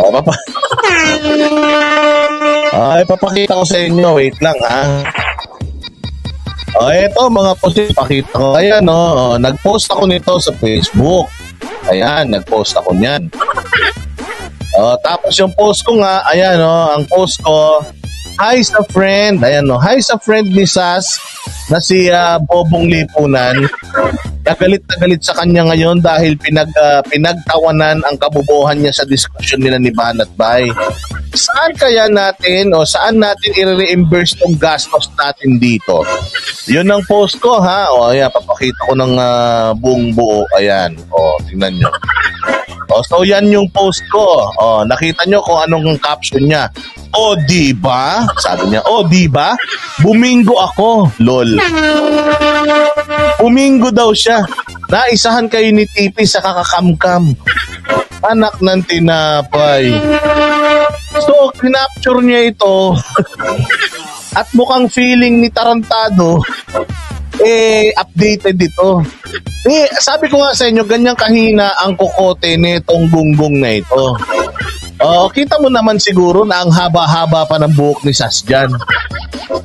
Oh, papa. Ay, papakita ko sa inyo. Wait lang, ha? Oh, eto mga post, pakita ko. Ayan, oh, oh, nag-post ako nito sa Facebook. Ayan, nag-post ako niyan. Oh, tapos yung post ko nga, ayan, oh, ang post ko, Hi sa friend. Ayan, oh, hi sa friend ni Sas na si ah, Bobong Lipunan. Nagalit na galit sa kanya ngayon dahil pinag, ah, pinagtawanan ang kabubuhan niya sa diskusyon nila ni Banat Bay. Saan kaya natin o saan natin i-reimburse tong gastos natin dito? Yun ang post ko ha. O ayan, papakita ko ng ah, buong buo. Ayan. O, tingnan nyo. O, so yan yung post ko. O, nakita nyo kung anong caption niya. O, di ba? Sabi niya, o, di ba? Bumingo ako. Lol. Bumingo daw siya. Naisahan kayo ni Tipi sa kakakamkam. Anak ng tinapay. So, kinapture niya ito. At mukhang feeling ni Tarantado, eh, updated ito. Eh, sabi ko nga sa inyo, ganyang kahina ang kukote nitong gunggong na ito. Oh, kita mo naman siguro na ang haba-haba pa ng buhok ni Sas dyan.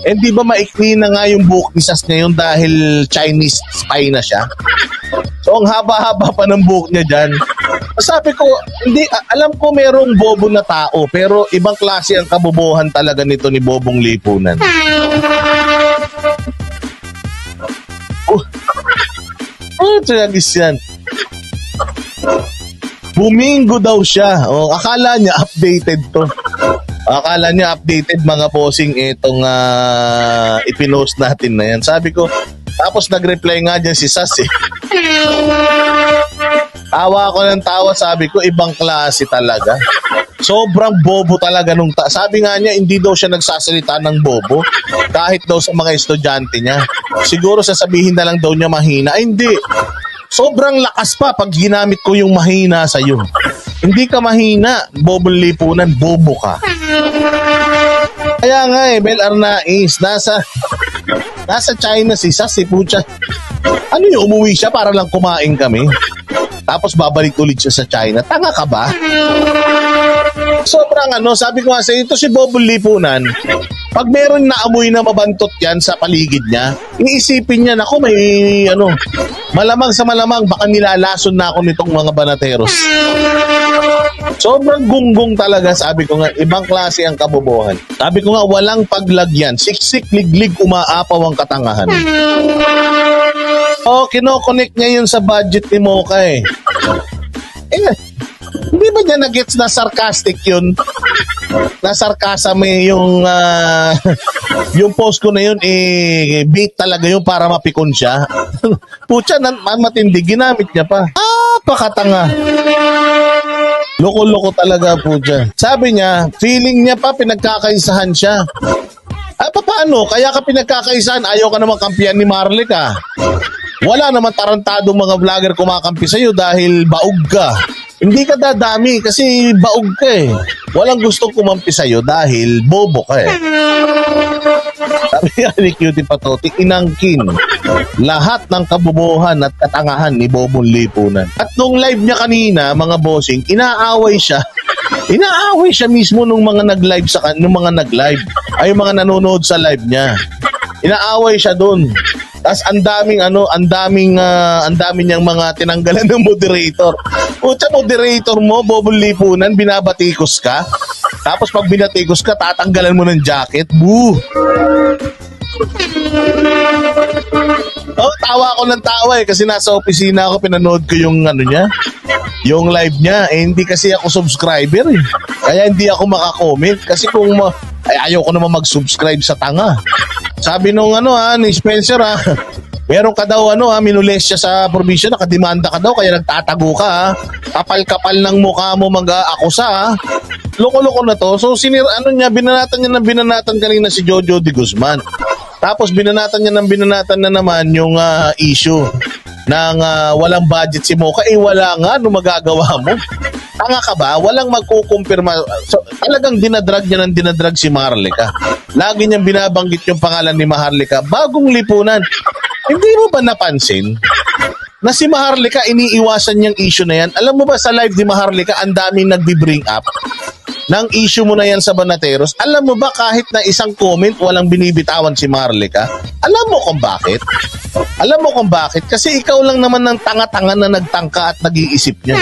Eh, di ba maikli na nga yung buhok ni Sas ngayon dahil Chinese spy na siya? So, ang haba-haba pa ng buhok niya dyan. Sabi ko, hindi, alam ko merong bobo na tao, pero ibang klase ang kabobohan talaga nito ni Bobong Lipunan. Oh, oh tragis yan. Bumingo daw siya. Oh, akala niya updated to. Akala niya updated mga posing itong ah, ipinost natin na yan. Sabi ko, tapos nag-reply nga dyan si Sas eh. Tawa ako ng tawa, sabi ko, ibang klase talaga. Sobrang bobo talaga nung ta- Sabi nga niya, hindi daw siya nagsasalita ng bobo. Kahit daw sa mga estudyante niya. Siguro sasabihin na lang daw niya mahina. Ay, hindi. Sobrang lakas pa pag ginamit ko yung mahina sa'yo. Hindi ka mahina. Bobo lipunan, bobo ka. Kaya nga eh, Bel Arnaiz, nasa, nasa China si Sas, si Pucha. Ano yung umuwi siya para lang kumain kami? Tapos babalik ulit siya sa China. Tanga ka ba? Sobrang ano, sabi ko nga sa ito si Bobo Lipunan, pag meron na amoy na mabantot yan sa paligid niya, iisipin niya, nako may ano, malamang sa malamang, baka nilalason na ako nitong mga banateros. Sobrang gunggong talaga, sabi ko nga, ibang klase ang kabobohan. Sabi ko nga, walang paglagyan, siksik, liglig, umaapaw ang katangahan. Oh, kinokonek niya yun sa budget ni Mocha eh. Eh, hindi ba niya nagets na sarcastic yun? Na sarcasm eh, yung ah, yung post ko na yun eh bait talaga yun para mapikon siya. Pucha, man- matindi ginamit niya pa. Ah, pakatanga. Loko-loko talaga po dyan. Sabi niya, feeling niya pa pinagkakaisahan siya. Ah, paano? Kaya ka pinagkakaisahan, ayaw ka naman kampiyan ni Marley ka. Wala naman tarantadong mga vlogger kumakampi sa'yo dahil baog ka. Hindi ka dadami kasi baog ka eh. Walang gustong kumampi sa'yo dahil bobo ka eh. Sabi ni Cutie Patoti, inangkin lahat ng kabubuhan at katangahan ni Bobong Lipunan. At nung live niya kanina, mga bossing, inaaway siya. Inaaway siya mismo nung mga nag-live sa nung mga nag-live. Ay yung mga nanonood sa live niya. Inaaway siya doon. Tapos ang daming ano, ang daming ah, ang daming niyang mga tinanggalan ng moderator. Pucha moderator mo, Bobong Lipunan, binabatikos ka. Tapos pag binatikos ka, tatanggalan mo ng jacket. Boo! Oh, tawa ako ng tawa eh kasi nasa opisina ako pinanood ko yung ano niya, yung live niya. Eh, hindi kasi ako subscriber eh. Kaya hindi ako makakomment kasi kung ma- ay, ayaw ko naman mag-subscribe sa tanga. Sabi nung ano ha, ni Spencer ha, meron ka daw ano ha, minules siya sa provision, nakademanda ka daw kaya nagtatago ka ha. Kapal-kapal ng mukha mo mag-aakusa ha. Loko-loko na to. So sinir ano niya, binanatan niya ng binanatan kanina si Jojo de Guzman. Tapos binanatan niya ng binanatan na naman yung ah, issue ng ah, walang budget si Mocha. Eh wala nga, ano magagawa mo? Tanga ka ba? Walang magkukumpirma. So, talagang dinadrag niya ng dinadrag si Maharlika. Lagi niyang binabanggit yung pangalan ni Maharlika. Bagong lipunan. Hindi mo ba napansin? na si Maharlika iniiwasan niyang issue na yan. Alam mo ba sa live ni Maharlika, ang daming nagbi-bring up ng issue mo na yan sa Banateros. Alam mo ba kahit na isang comment walang binibitawan si Maharlika? Alam mo kung bakit? Alam mo kung bakit? Kasi ikaw lang naman ng tanga-tanga na nagtangka at nag-iisip niya.